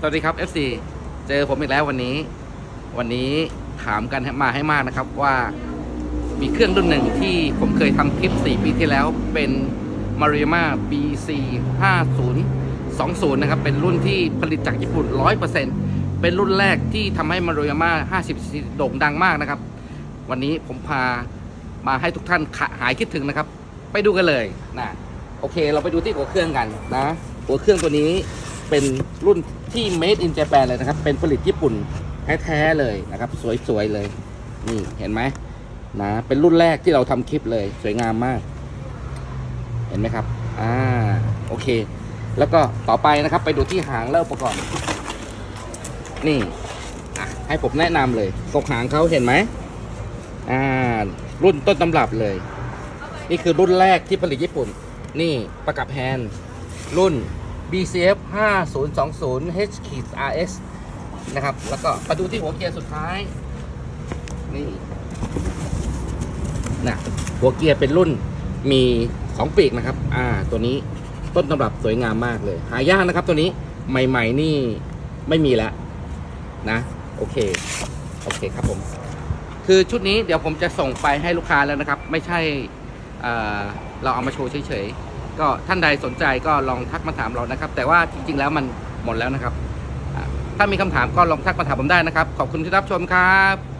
สวัสดีครับ FC เจอผมอีกแล้ววันนี้ วันนี้ถามกันมาให้มากนะครับว่ามีเครื่องรุ่นหนึ่งที่ผมเคยทำคลิป 4 ปีที่แล้วเป็น m a r i m a BC 5020 นะครับ เป็นรุ่นที่ผลิตจากญี่ปุ่น 100%เป็นรุ่นแรกที่ทำให้ m a r i m a 50 โด่งดังมากนะครับ วันนี้ผมพามาให้ทุกท่านขะหายคิดถึงนะครับ ไปดูกันเลยนะโอเค เราไปดูที่หัวเครื่องกันนะ หัวเครื่องตัวนี้เป็นรุ่น ที่ made in Japan เลยนะครับ เป็นผลิตญี่ปุ่นแท้ๆเลยนะครับ สวยๆเลย นี่เห็นไหมนะเป็นรุ่นแรกที่เราทำคลิปเลย สวยงามมาก เห็นไหมครับ อ่า โอเค แล้วก็ต่อไปนะครับ ไปดูที่หางและอุปกรณ์นี่ให้ผมแนะนำเลยกกหางเขาเห็นไหมอ่า รุ่นต้นตำรับเลย นี่คือรุ่นแรกที่ผลิตญี่ปุ่น นี่ประกับแฮนรุ่น BCF 5020 H RS นะครับ แล้วก็มาดูที่หัวเกียร์สุดท้าย นี่นะหัวเกียร์เป็นรุ่นมีสองปีกนะครับ อ่า ตัวนี้ต้นตำรับสวยงามมากเลย หายากนะครับตัวนี้ใหม่ ๆ นี่ไม่มีแล้วนะ โอเค โอเคครับผม คือชุดนี้เดี๋ยวผมจะส่งไปให้ลูกค้าแล้วนะครับ ไม่ใช่เเราเอามาโชว์เฉยๆ ก็ท่านใดสนใจก็ลองทักมาถามเรานะครับ แต่ว่าจริง ๆ แล้วมันหมดแล้วนะครับ ถ้ามีคำถามก็ลองทักมาถามผมได้นะครับ ขอบคุณที่รับชมครับ